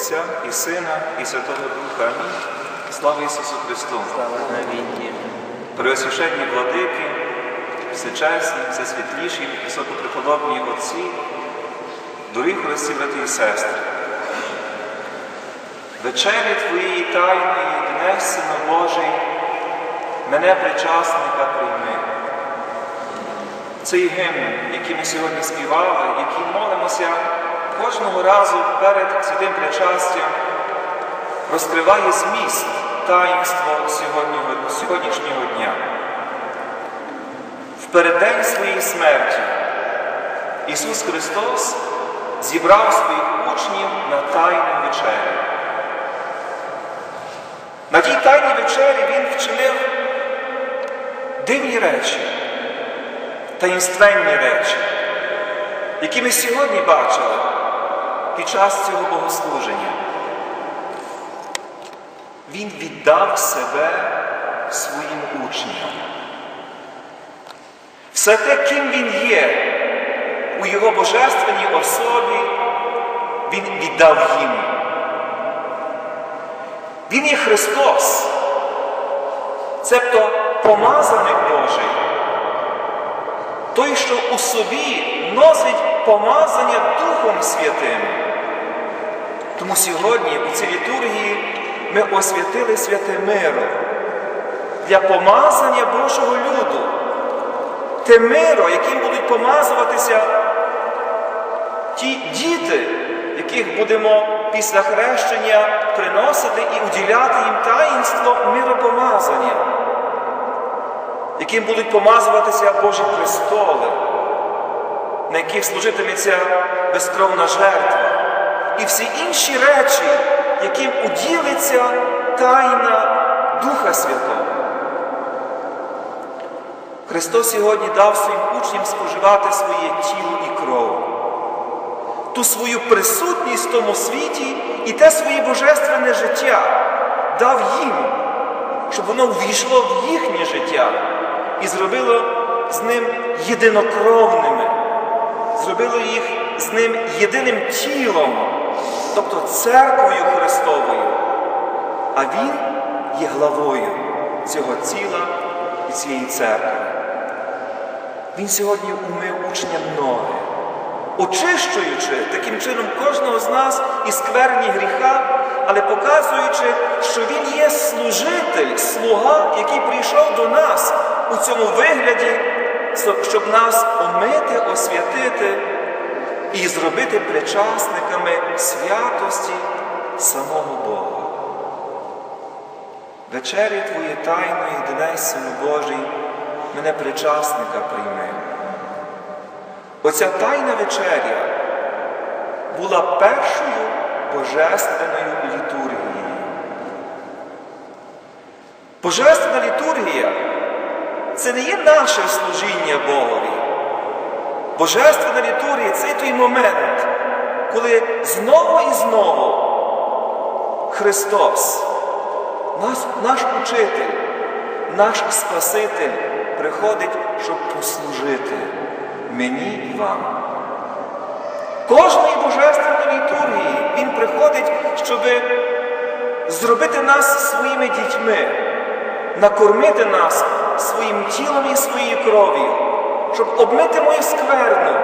Отця і Сина, і Святого Духа. Амінь. Слава Ісусу Христу! Слава навіки. Преосвященні владики, всечесні, всесвітліші, високопреподобні отці, дорогі Христі, брати і сестри. Вечері Твоєї тайної, дне, Сину Божий, мене причасника прийми. Цей гімн, який ми сьогодні співали, який молимося кожного разу перед святим причастям, розкриває зміст таїнство сьогоднішнього, дня. В переддень своєї смерті Ісус Христос зібрав своїх учнів на тайну вечерю. На тій тайній вечері Він вчинив дивні речі, таїнственні речі, які ми сьогодні бачили під час цього богослуження. Він віддав себе своїм учням. Все те, ким він є у його божественній особі, він віддав їм. Він є Христос, цебто помазаник Божий, той, що у собі носить помазання Духом Святим. Тому сьогодні у цій літургії ми освятили святе миро для помазання Божого люду, те миро, яким будуть помазуватися ті діти, яких будемо після хрещення приносити і уділяти їм таїнство миропомазання, яким будуть помазуватися Божі престоли, на яких служитиметься безкровна жертва, всі інші речі, яким уділиться тайна Духа Святого. Христос сьогодні дав своїм учням споживати своє тіло і кров, ту свою присутність в тому світі і те своє божественне життя дав їм, щоб воно ввійшло в їхнє життя і зробило з ним єдинокровними, зробило їх з ним єдиним тілом, тобто церквою Христовою. А Він є главою цього тіла і цієї церкви. Він сьогодні умив учням ноги, очищуючи таким чином кожного з нас із скверні гріха, але показуючи, що Він є служитель, слуга, який прийшов до нас у цьому вигляді, щоб нас омити, освятити і зробити причасниками святості самого Бога. Вечері Твої тайної, дне, Сину Божий, мене причасника прийми. Оця тайна вечеря була першою божественною літургією. Божественна літургія це не є наше служіння Богові. Божественна літургія це той момент, коли знову і знову Христос, наш, учитель, наш Спаситель приходить, щоб послужити мені і вам. Кожної божественної літургії Він приходить, щоб зробити нас своїми дітьми, накормити нас своїм тілом і своєю кров'ю, щоб обмити мою скверну,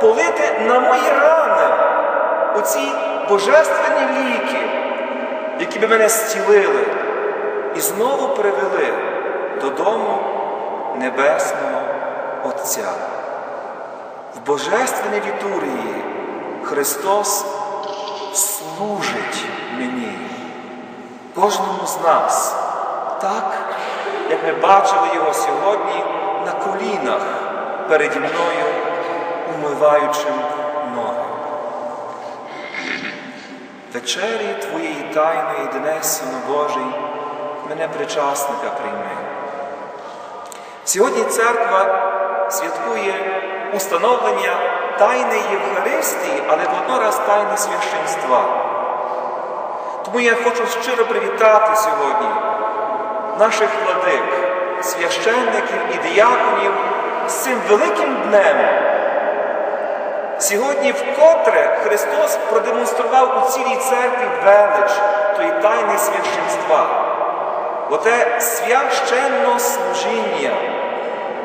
полити на мої рани оці божественні ліки, які би мене зцілили і знову привели додому Небесного Отця. В Божественній літургії Христос служить мені, кожному з нас, так, як ми бачили Його сьогодні на колінах переді мною, умиваючим ноги. Вечері Твоєї тайної дне, Сину Божий, мене причасника прийми. Сьогодні церква святкує установлення тайни Євхаристії, але воднораз тайни священства. Тому я хочу щиро привітати сьогодні наших владик, священників і діяконів з цим великим днем, Сьогодні вкотре Христос продемонстрував у цілій церкві велич тої тайни священства. Оте священне служіння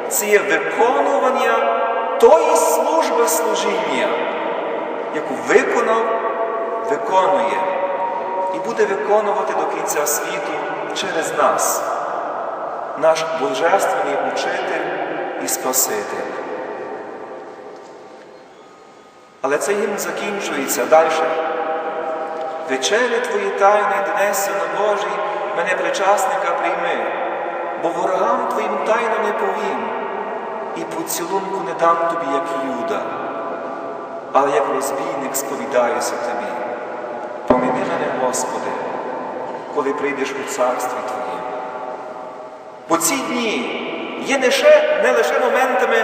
це є виконування тої служби служіння, яку виконав, виконує і буде виконувати до кінця світу через нас, наш Божественний учитель і Спаситель. Але цей гімн закінчується далі. Вечері твої тайни, дне Сину Божий, мене причасника прийми, бо ворогам твоїм тайну не повім, і поцілунку не дам тобі, як Юда, але як розбійник сповідаюся тобі. Поміни мене, Господи, коли прийдеш у царстві Твоє. Бо ці дні є не, ще, не лише моментами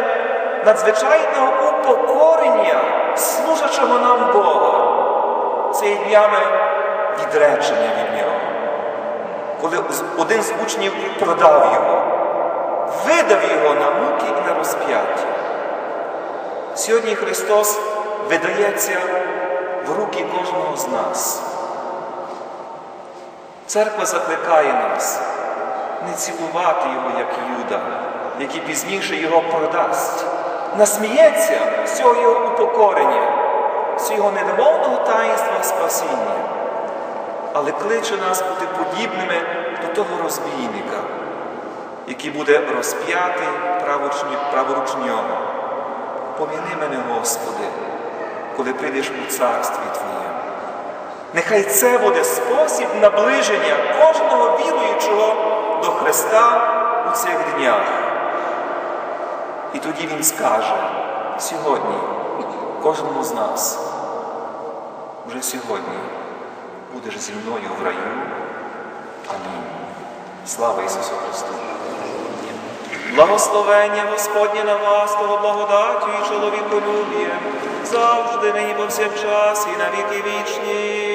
надзвичайного упокорення, служачого нам Бога. Це є днями відречення від нього. Коли один з учнів продав його, видав його на муки і на розп'яття. Сьогодні Христос видається в руки кожного з нас. Церква закликає нас не цілувати його, як Юда, який пізніше його продасть, насміється з цього його упокорення, з його недомовного таїнства спасіння, але кличе нас бути подібними до того розбійника, який буде розп'ятий праворуч нього. Поміни мене, Господи, коли прийдеш у царстві Твоє. Нехай це буде спосіб наближення кожного віруючого до Христа у цих днях. І тоді Він скаже сьогодні, кожному з нас, вже сьогодні будеш зі мною в раю. Амінь. Слава Ісусу Христу! Благословення Господнє на вас, того благодаттю і чоловіколюбіє, завжди нині повсякчас і на віки вічні.